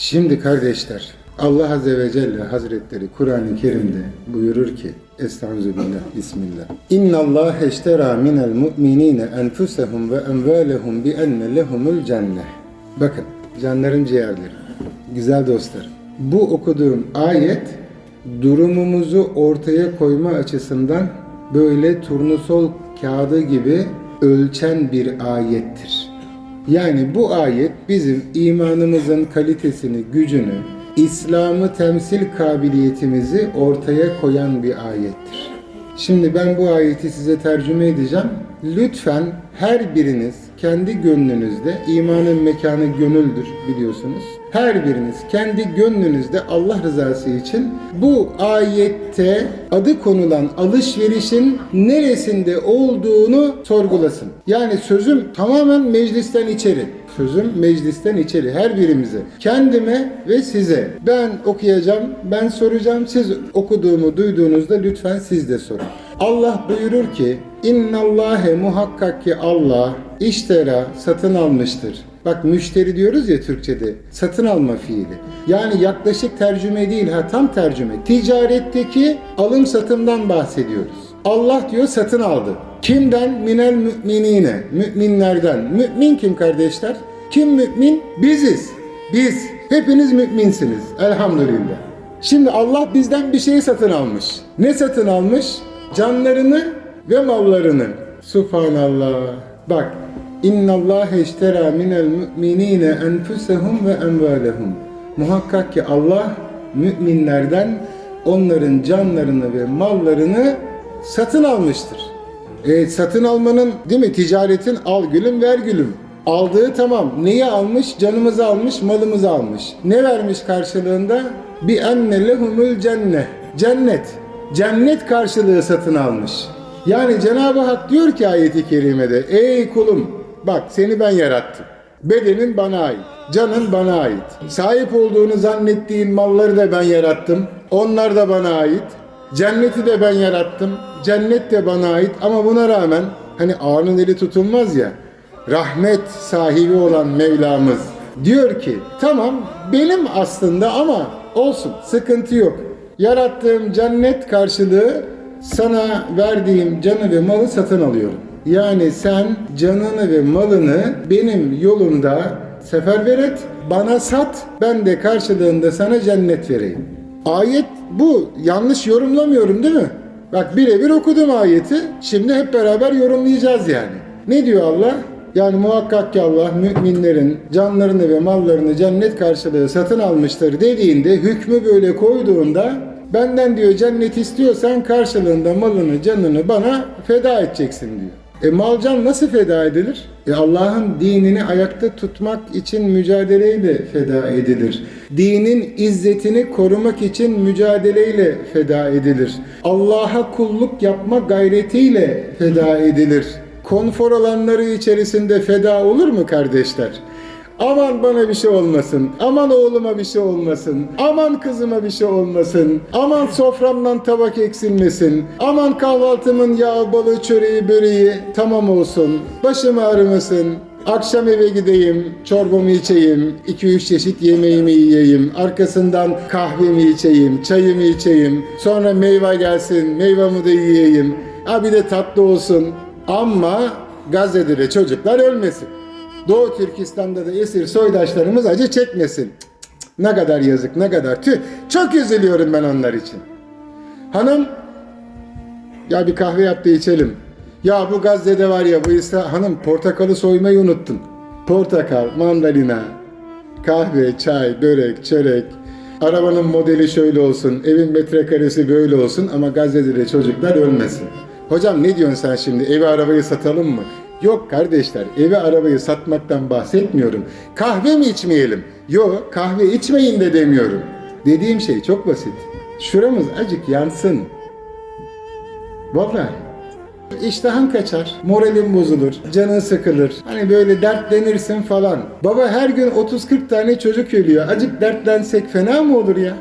Şimdi kardeşler Allah Azze ve Celle Hazretleri Kur'an-ı Kerim'de buyurur ki Estağfirullah, Bismillah. İnna Allah eştera minel mu'minine enfusehum ve emvalehum bi enne lehumul cennet. Bakın canların ciğerleri, güzel dostlarım. Bu okuduğum ayet durumumuzu ortaya koyma açısından böyle turnusol kağıdı gibi ölçen bir ayettir. Yani bu ayet bizim imanımızın kalitesini, gücünü, İslam'ı temsil kabiliyetimizi ortaya koyan bir ayettir. Şimdi ben bu ayeti size tercüme edeceğim. Lütfen her biriniz kendi gönlünüzde, imanın mekanı gönüldür biliyorsunuz. Her biriniz kendi gönlünüzde Allah rızası için bu ayette adı konulan alışverişin neresinde olduğunu sorgulasın. Yani sözüm tamamen meclisten içeri. Sözüm meclisten içeri her birimize. Kendime ve size. Ben okuyacağım, ben soracağım. Siz okuduğumu duyduğunuzda lütfen siz de sorun. Allah buyurur ki İnnallâhe muhakkak ki Allah iştera satın almıştır. Bak müşteri diyoruz ya Türkçe'de. Satın alma fiili. Yani yaklaşık tercüme değil ha tam tercüme. Ticaretteki alım satımdan bahsediyoruz. Allah diyor satın aldı. Kimden? Minel müminine. Müminlerden. Mümin kim kardeşler? Kim mümin? Biziz. Biz. Hepiniz müminsiniz. Elhamdülillah. Şimdi Allah bizden bir şey satın almış. Ne satın almış? Canlarını ve mallarını. Subhanallah. Bak. İnna Allah eştera minel müminine enfusehum ve emvalehum. Muhakkak ki Allah müminlerden onların canlarını ve mallarını satın almıştır. E, satın almanın değil mi ticaretin al gülüm ver gülüm. Aldığı tamam. Neyi almış? Canımızı almış, malımızı almış. Ne vermiş karşılığında? Bi enne lehumul cennet. Cennet. Cennet karşılığı satın almış. Yani Cenab-ı Hak diyor ki ayeti kerimede ey kulum bak seni ben yarattım. Bedenin bana ait, canın bana ait. Sahip olduğunu zannettiğin malları da ben yarattım. Onlar da bana ait. Cenneti de ben yarattım. Cennet de bana ait ama buna rağmen hani ağanın eli tutulmaz ya. Rahmet sahibi olan Mevlamız diyor ki tamam benim aslında ama olsun sıkıntı yok. Yarattığım cennet karşılığı sana verdiğim canı ve malı satın alıyorum. Yani sen canını ve malını benim yolumda seferber et, bana sat, ben de karşılığında sana cennet vereyim. Ayet bu. Yanlış yorumlamıyorum değil mi? Bak birebir okudum ayeti. Şimdi hep beraber yorumlayacağız yani. Ne diyor Allah? Yani muhakkak ki Allah müminlerin canlarını ve mallarını cennet karşılığı satın almıştır dediğinde hükmü böyle koyduğunda benden diyor cennet istiyorsan karşılığında malını canını bana feda edeceksin diyor. E mal can nasıl feda edilir? E Allah'ın dinini ayakta tutmak için mücadeleyle feda edilir. Dinin izzetini korumak için mücadeleyle feda edilir. Allah'a kulluk yapma gayretiyle feda edilir. Konfor alanları içerisinde feda olur mu kardeşler? Aman bana bir şey olmasın. Aman oğluma bir şey olmasın. Aman kızıma bir şey olmasın. Aman soframdan tabak eksilmesin. Aman kahvaltımın yağ, balığı, çöreği, böreği tamam olsun. Başım ağrımasın. Akşam eve gideyim, çorbamı içeyim, 2-3 çeşit yemeğimi yiyeyim, arkasından kahvemi içeyim, çayımı içeyim, sonra meyve gelsin, meyvamı da yiyeyim, ha bir de tatlı olsun. Ama Gazze'de de çocuklar ölmesin. Doğu Türkistan'da da esir soydaşlarımız acı çekmesin. Ne kadar yazık, ne kadar tüh. Çok üzülüyorum ben onlar için. Hanım, ya bir kahve yap da içelim. Ya bu Gazze'de var ya bu İsra... Hanım portakalı soymayı unuttun. Portakal, mandalina, kahve, çay, börek, çörek. Arabanın modeli şöyle olsun, evin metrekaresi böyle olsun ama Gazze'de de çocuklar ölmesin. Hocam ne diyorsun sen şimdi? Evi arabayı satalım mı? Yok kardeşler, evi arabayı satmaktan bahsetmiyorum. Kahve mi içmeyelim? Yok, kahve içmeyin de demiyorum. Dediğim şey çok basit. Şuramız acık yansın. Vallahi. İştahın kaçar, moralin bozulur, canın sıkılır. Hani böyle dertlenirsin falan. Baba her gün 30-40 tane çocuk ölüyor. Acık dertlensek fena mı olur ya?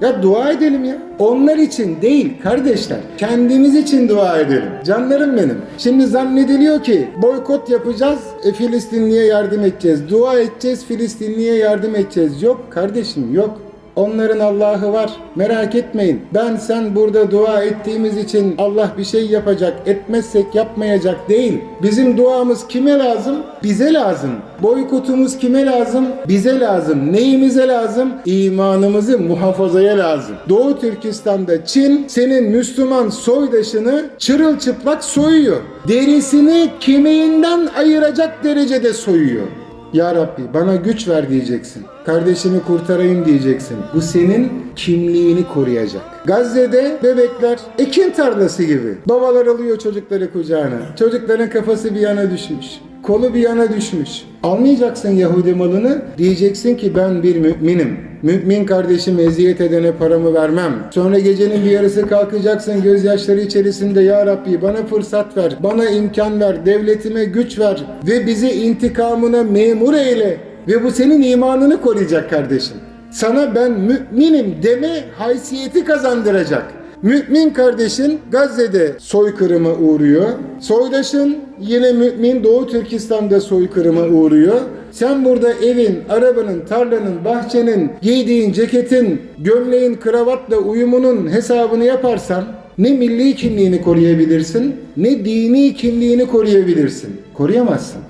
Ya dua edelim ya. Onlar için değil kardeşler. Kendimiz için dua edelim. Canlarım benim. Şimdi zannediliyor ki boykot yapacağız, e, Filistinliye yardım edeceğiz. Dua edeceğiz, Filistinliye yardım edeceğiz. Yok kardeşim yok. Onların Allah'ı var. Merak etmeyin. Ben sen burada dua ettiğimiz için Allah bir şey yapacak. Etmezsek yapmayacak değil. Bizim duamız kime lazım? Bize lazım. Boykotumuz kime lazım? Bize lazım. Neyimize lazım? İmanımızı muhafazaya lazım. Doğu Türkistan'da Çin senin Müslüman soydaşını çırılçıplak soyuyor. Derisini kemiğinden ayıracak derecede soyuyor. Ya Rabbi bana güç ver diyeceksin. Kardeşimi kurtarayım diyeceksin. Bu senin kimliğini koruyacak. Gazze'de bebekler ekin tarlası gibi. Babalar alıyor çocukları kucağına. Çocukların kafası bir yana düşmüş. Kolu bir yana düşmüş. Almayacaksın Yahudi malını. Diyeceksin ki ben bir müminim. Mümin kardeşim eziyet edene paramı vermem. Sonra gecenin bir yarısı kalkacaksın gözyaşları içerisinde Ya Rabbi bana fırsat ver, bana imkan ver, devletime güç ver ve bizi intikamına memur eyle. Ve bu senin imanını koruyacak kardeşim. Sana ben müminim deme haysiyeti kazandıracak. Mümin kardeşin Gazze'de soykırıma uğruyor. Soydaşın yine mümin Doğu Türkistan'da soykırıma uğruyor. Sen burada evin, arabanın, tarlanın, bahçenin, giydiğin ceketin, gömleğin, kravatla uyumunun hesabını yaparsan ne milli kimliğini koruyabilirsin ne dini kimliğini koruyabilirsin. Koruyamazsın.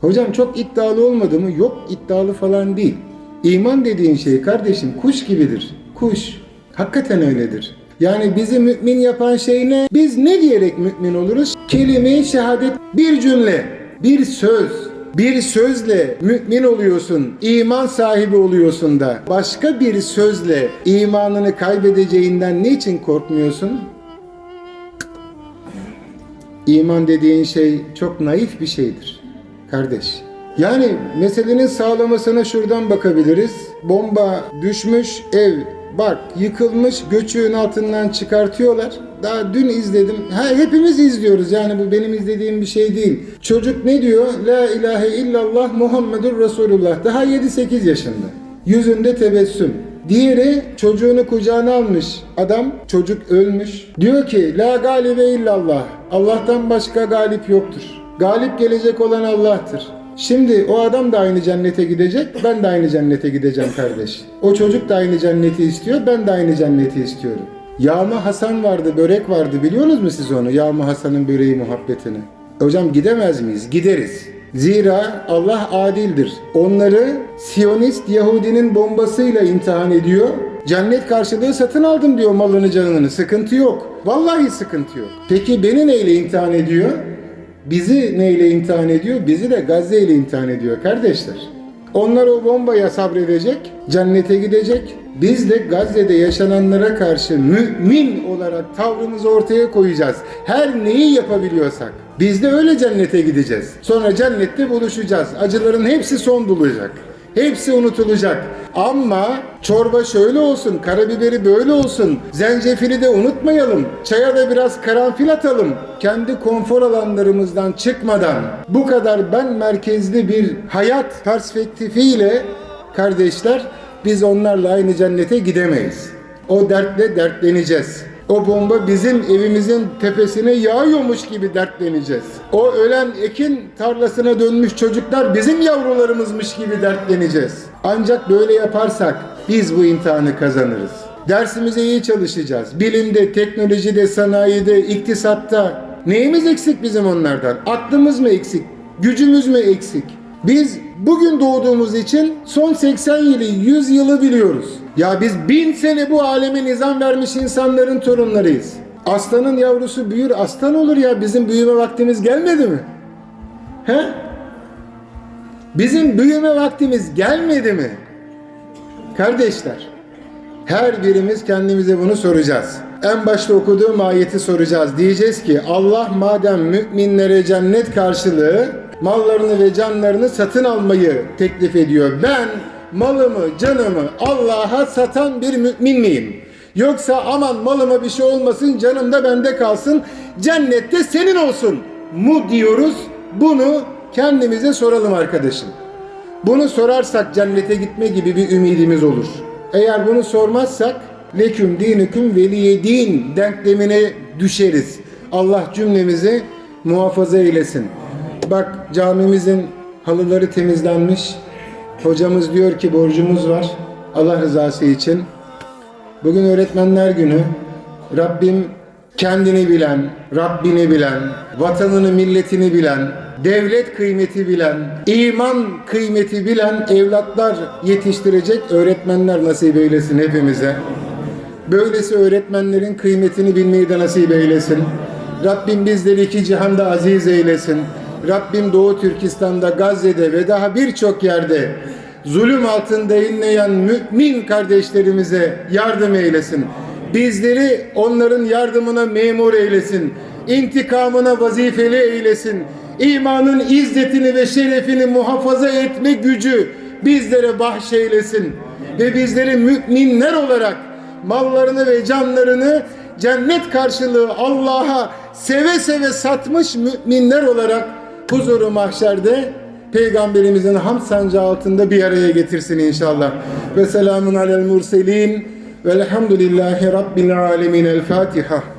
Hocam çok iddialı olmadı mı? Yok iddialı falan değil. İman dediğin şey kardeşim kuş gibidir. Kuş. Hakikaten öyledir. Yani bizi mümin yapan şey ne? Biz ne diyerek mümin oluruz? Kelime-i şehadet bir cümle, bir söz. Bir sözle mümin oluyorsun, iman sahibi oluyorsun da başka bir sözle imanını kaybedeceğinden niçin korkmuyorsun? İman dediğin şey çok naif bir şeydir kardeş. Yani meselenin sağlamasına şuradan bakabiliriz. Bomba düşmüş, ev bak yıkılmış, göçüğün altından çıkartıyorlar. Daha dün izledim. Ha, hepimiz izliyoruz yani bu benim izlediğim bir şey değil. Çocuk ne diyor? La ilahe illallah Muhammedur Resulullah. Daha 7-8 yaşında. Yüzünde tebessüm. Diğeri çocuğunu kucağına almış. Adam çocuk ölmüş. Diyor ki la galibe illallah. Allah'tan başka galip yoktur. Galip gelecek olan Allah'tır. Şimdi o adam da aynı cennete gidecek, ben de aynı cennete gideceğim kardeş. O çocuk da aynı cenneti istiyor, ben de aynı cenneti istiyorum. Yağma Hasan vardı, börek vardı biliyorsunuz mu siz onu? Yağma Hasan'ın böreği muhabbetini. Hocam gidemez miyiz? Gideriz. Zira Allah adildir. Onları Siyonist Yahudinin bombasıyla imtihan ediyor. Cennet karşılığı satın aldım diyor malını canını. Sıkıntı yok. Vallahi sıkıntı yok. Peki beni neyle imtihan ediyor? Bizi neyle imtihan ediyor? Bizi de Gazze ile imtihan ediyor kardeşler. Onlar o bombaya sabredecek, cennete gidecek. Biz de Gazze'de yaşananlara karşı mümin olarak tavrımızı ortaya koyacağız. Her neyi yapabiliyorsak. Biz de öyle cennete gideceğiz. Sonra cennette buluşacağız. Acıların hepsi son bulacak. Hepsi unutulacak. Ama çorba şöyle olsun, karabiberi böyle olsun, zencefili de unutmayalım, çaya da biraz karanfil atalım. Kendi konfor alanlarımızdan çıkmadan bu kadar ben merkezli bir hayat perspektifiyle kardeşler biz onlarla aynı cennete gidemeyiz. O dertle dertleneceğiz. O bomba bizim evimizin tepesine yağıyormuş gibi dertleneceğiz. O ölen ekin tarlasına dönmüş çocuklar bizim yavrularımızmış gibi dertleneceğiz. Ancak böyle yaparsak biz bu imtihanı kazanırız. Dersimize iyi çalışacağız. Bilimde, teknolojide, sanayide, iktisatta. Neyimiz eksik bizim onlardan? Aklımız mı eksik? Gücümüz mü eksik? Biz bugün doğduğumuz için son 80 yılı, 100 yılı biliyoruz. Ya biz bin sene bu aleme nizam vermiş insanların torunlarıyız. Aslanın yavrusu büyür, aslan olur ya. Bizim büyüme vaktimiz gelmedi mi? He? Bizim büyüme vaktimiz gelmedi mi? Kardeşler, her birimiz kendimize bunu soracağız. En başta okuduğum ayeti soracağız. Diyeceğiz ki Allah madem müminlere cennet karşılığı mallarını ve canlarını satın almayı teklif ediyor. Ben malımı, canımı Allah'a satan bir mümin miyim? Yoksa aman malıma bir şey olmasın, canım da bende kalsın, cennette senin olsun mu diyoruz? Bunu kendimize soralım arkadaşım. Bunu sorarsak cennete gitme gibi bir ümidimiz olur. Eğer bunu sormazsak leküm dinüküm veliye din denklemine düşeriz. Allah cümlemizi muhafaza eylesin. Bak camimizin halıları temizlenmiş. Hocamız diyor ki borcumuz var. Allah rızası için. Bugün öğretmenler günü. Rabbim kendini bilen, Rabbini bilen, vatanını, milletini bilen, devlet kıymeti bilen, iman kıymeti bilen evlatlar yetiştirecek öğretmenler nasip eylesin hepimize. Böylesi öğretmenlerin kıymetini bilmeyi de nasip eylesin. Rabbim bizleri iki cihanda aziz eylesin. Rabbim Doğu Türkistan'da, Gazze'de ve daha birçok yerde zulüm altında inleyen mümin kardeşlerimize yardım eylesin. Bizleri onların yardımına memur eylesin. İntikamına vazifeli eylesin. İmanın izzetini ve şerefini muhafaza etme gücü bizlere bahşeylesin. Ve bizleri müminler olarak mallarını ve canlarını cennet karşılığı Allah'a seve seve satmış müminler olarak huzuru mahşerde Peygamberimizin ham sancağı altında bir araya getirsin inşallah. Ve selamun alel murselin velhamdülillahi rabbil alemin. El Fatiha.